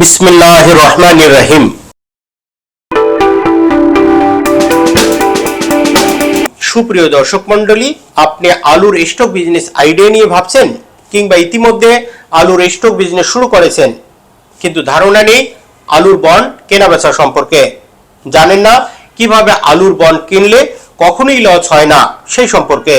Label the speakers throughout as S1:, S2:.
S1: বিসমিল্লাহ রহমান রহিম সুপ্রিয় দর্শক মন্ডলী আপনি আলুর স্টক বিজনেস আইডিয়া নিয়ে ভাবছেন কিংবা ইতিমধ্যে আলুর স্টক বিজনেস শুরু করেছেন, কিন্তু ধারণা নেই আলুর বন্ড কেনা বেচা সম্পর্কে। জানেন না কীভাবে আলুর বন্ড কিনলে কখনোই লস হয় না সেই সম্পর্কে।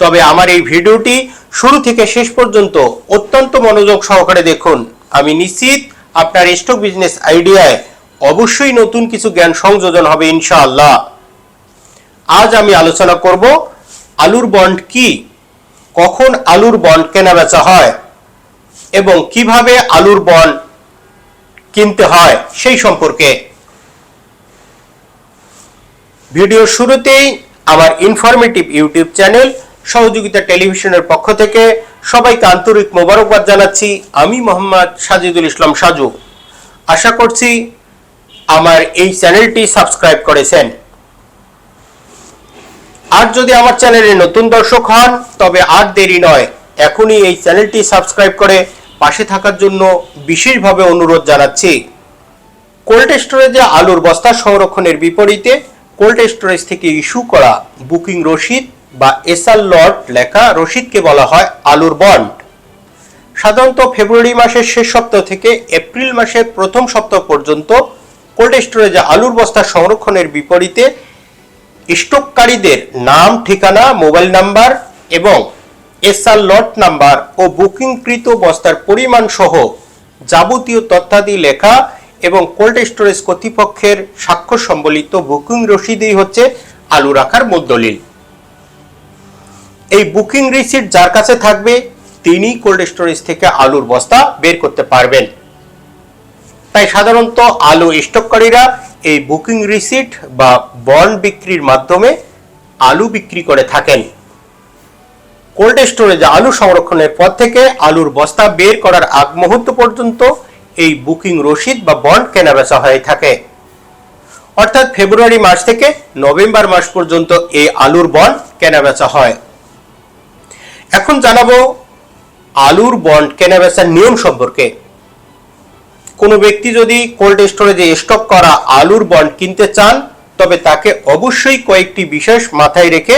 S1: তবে আমার এই ভিডিওটি শুরু থেকে শেষ পর্যন্ত অত্যন্ত মনোযোগ সহকারে দেখুন। আমি নিশ্চিত আপনার স্টক বিজনেস আইডিয়ায় অবশ্যই নতুন কিছু জ্ঞান সংযোজন হবে ইনশাআল্লাহ। আজ আমি আলোচনা করব আলুর বন্ড কি? কখন আলুর বন্ড কেনা বেচা হয়? এবং কীভাবে আলুর বন্ড কিনতে হয়? সেই সম্পর্কে। ভিডিওর শুরুতেই আমার ইনফরমেটিভ ইউটিউব চ্যানেল সহযোগিতা টেলিভিশনের পক্ষ থেকে সবাইকে আন্তরিক মোবারকবাদ জানাচ্ছি। আমি মোহাম্মদ সাজিদুল ইসলাম সাজু। আশা করছি আমার এই চ্যানেলটি সাবস্ক্রাইব করেছেন। আর যদি আমার চ্যানেলে নতুন দর্শক হন, তবে আর দেরি নয়, এখনই এই চ্যানেলটি সাবস্ক্রাইব করে পাশে থাকার জন্য বিশেষভাবে অনুরোধ জানাচ্ছি। কোল্ড স্টোরেজে আলুর বস্তা সংরক্ষণের বিপরীতে কোল্ড স্টোরেজ থেকে ইস্যু করা বুকিং রসিদ বা এসআর লট লেখা রসিদকে বলা হয় আলুর বন্ড। সাধারণত ফেব্রুয়ারি মাসের শেষ সপ্তাহ থেকে এপ্রিল মাসের প্রথম সপ্তাহ পর্যন্ত কোল্ড স্টোরেজে আলুর বস্তা সংরক্ষণের বিপরীতে স্টককারীদের নাম, ঠিকানা, মোবাইল নাম্বার এবং এসআর লট নাম্বার ও বুকিংকৃত বস্তার পরিমাণ সহ যাবতীয় তথ্যাদি লেখা এবং কোল্ড স্টোরেজ কর্তৃপক্ষের স্বাক্ষর সম্বলিত বুকিং রসিদই হচ্ছে আলু রাখার মূল দলিল। এই বুকিং রিসিট যার কাছে থাকবে, তিনি কোল্ড স্টোরেজ থেকে আলুর বস্তা বের করতে পারবেন। তাই সাধারণত আলু স্টককারীরা এই বুকিং রিসিট বা বন্ড বিক্রির মাধ্যমে আলু বিক্রি করে থাকেন। কোল্ড স্টোরেজে আলু সংরক্ষণের পর থেকে আলুর বস্তা বের করার আগ মুহূর্ত পর্যন্ত এই বুকিং রসিদ বা বন্ড কেনাবেচা হয়ে থাকে। অর্থাৎ ফেব্রুয়ারি মাস থেকে নভেম্বর মাস পর্যন্ত এই আলুর বন্ড কেনাবেচা হয়। এখন জানাব আলুর বন্ড কেনাবেচার নিয়ম সম্পর্কে। কোনো ব্যক্তি যদি কোল্ড স্টোরেজে স্টক করা আলুর বন্ড কিনতে চান, তবে তাকে অবশ্যই কয়েকটি বিশেষ মাথায় রেখে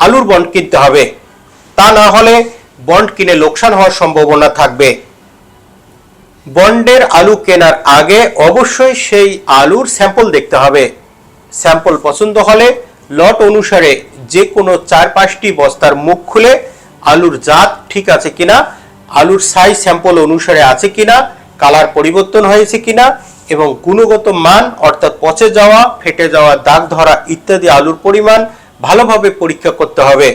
S1: আলুর বন্ড কিনতে হবে। তা না হলে বন্ড কিনে লোকসান হওয়ার সম্ভাবনা থাকবে। বন্ডের আলু কেনার আগে অবশ্যই সেই আলুর স্যাম্পল দেখতে হবে। স্যাম্পল পছন্দ হলে লট অনুসারে যে কোনো চার পাঁচটি বস্তার মুখ খুলে আলুর জাত ঠিক আছে কিনা, আলুর সাইজ স্যাম্পল অনুসারে আছে কিনা কালার পরিবর্তন হয়েছে কিনা, এবং গুণগত মান অর্থাৎ পচে যাওয়া, ফেটে যাওয়া, দাগ ধরা ইত্যাদি আলুর পরিমাণ ভালোভাবে পরীক্ষা করতে হবে।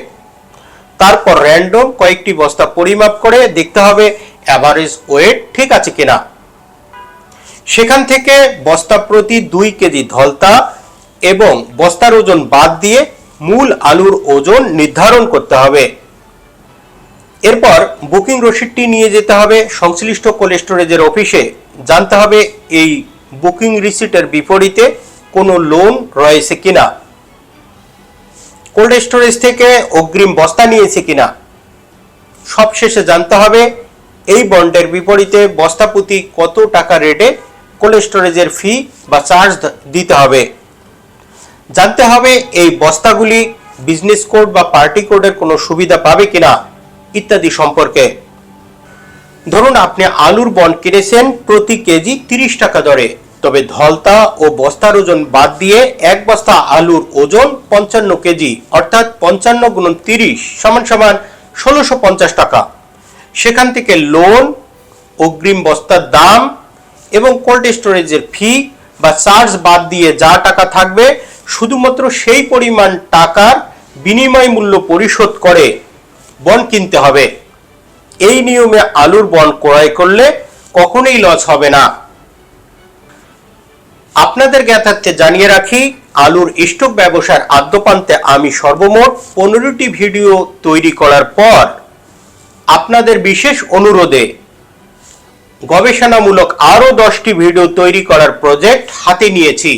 S1: তারপর র্যান্ডম কয়েকটি বস্তা পরিমাপ করে দেখতে হবে অ্যাভারেজ ওয়েট ঠিক আছে কিনা। সেখান থেকে বস্তা প্রতি দুই কেজি ধলতা এবং বস্তার ওজন বাদ দিয়ে মূল আলুর ওজন নির্ধারণ করতে হবে। এরপর বুকিং রসিদটি নিয়ে যেতে হবে সংশ্লিষ্ট কোল্ড স্টোরেজের অফিসে। জানতে হবে এই বুকিং রিসিটের বিপরীতে কোনো লোন রয়েছে কিনা। কোল্ড স্টোরেজ থেকে অগ্রিম বস্তা নিয়েছে কিনা। সবশেষে জানতে হবে এই বন্ডের বিপরীতে বস্তা প্রতি কত টাকা রেটে কোল্ড স্টোরেজের ফি বা চার্জ দিতে হবে। জানতে হবে এই বস্তাগুলি বিজনেস কোড বা পার্টি কোডের কোনো সুবিধা পাবে কিনা। ইত্যাদি সম্পর্কে। ধরুন আপনি আলুর বন্ড কিনেছেন, প্রতি কেজি তিরিশ টাকা দরে। তবে ধলতা ও বস্তার ওজন বাদ দিয়ে এক বস্তা আলুর ওজন পঞ্চান্ন কেজি, অর্থাৎ পঞ্চান্ন গুণন তিরিশ সমান সমান ষোলোশো পঞ্চাশ টাকা। সেখান থেকে লোন, অগ্রিম বস্তার দাম এবং কোল্ড স্টোরেজের ফি বা চার্জ বাদ দিয়ে যা টাকা থাকবে, শুধুমাত্র সেই পরিমাণ টাকার বিনিময় মূল্য পরিশোধ করে বন্ড কিনতে হবে। এই নিয়মে আলুর বন ক্রয় করলে কখনোই লস হবে না। আপনাদের জ্ঞাতার্থে জানিয়ে রাখি, আলুর স্টক ব্যবসার আদ্যপান্তে আমি সর্বমোট পনেরোটি ভিডিও তৈরি করার পর আপনাদের বিশেষ অনুরোধে গবেষণামূলক আরও দশটি ভিডিও তৈরি করার প্রজেক্ট হাতে নিয়েছি।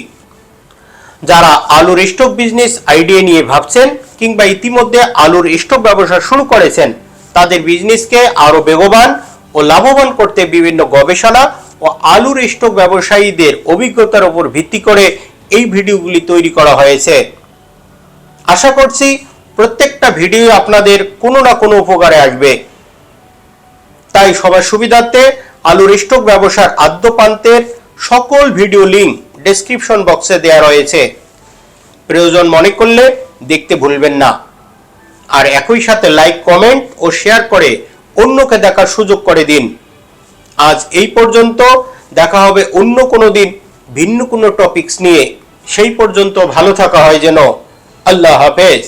S1: যারা আলুর স্টক বিজনেস আইডিয়া নিয়ে ভাবছেন কিংবা ইতিমধ্যে আলুর স্টক ব্যবসা শুরু করেছেন, তাদের বিজনেসকে আরও বেগবান ও লাভবান করতে বিভিন্ন গবেষণা ও আলুর স্টক ব্যবসায়ীদের অভিজ্ঞতার উপর ভিত্তি করে এই ভিডিওগুলি তৈরি করা হয়েছে। আশা করছি প্রত্যেকটা ভিডিও আপনাদের কোনো না কোনো উপকারে আসবে। তাই সবার সুবিধার্থে আলুর স্টক ব্যবসার আদ্যপান্তের সকল ভিডিও লিঙ্ক ডেসক্রিপশন বক্সে দেয়া রয়েছে। প্রয়োজন মনে করলে দেখতে ভুলবেন না। আর একই সাথে লাইক কমেন্ট ও শেয়ার করে অন্যকে দেখার সুযোগ করে দিন। আজ এই পর্যন্ত দেখা হবে অন্য কোনো দিন ভিন্ন কোনো টপিকস নিয়ে। সেই পর্যন্ত ভালো থাকা হয় যেন। আল্লাহ হাফেজ।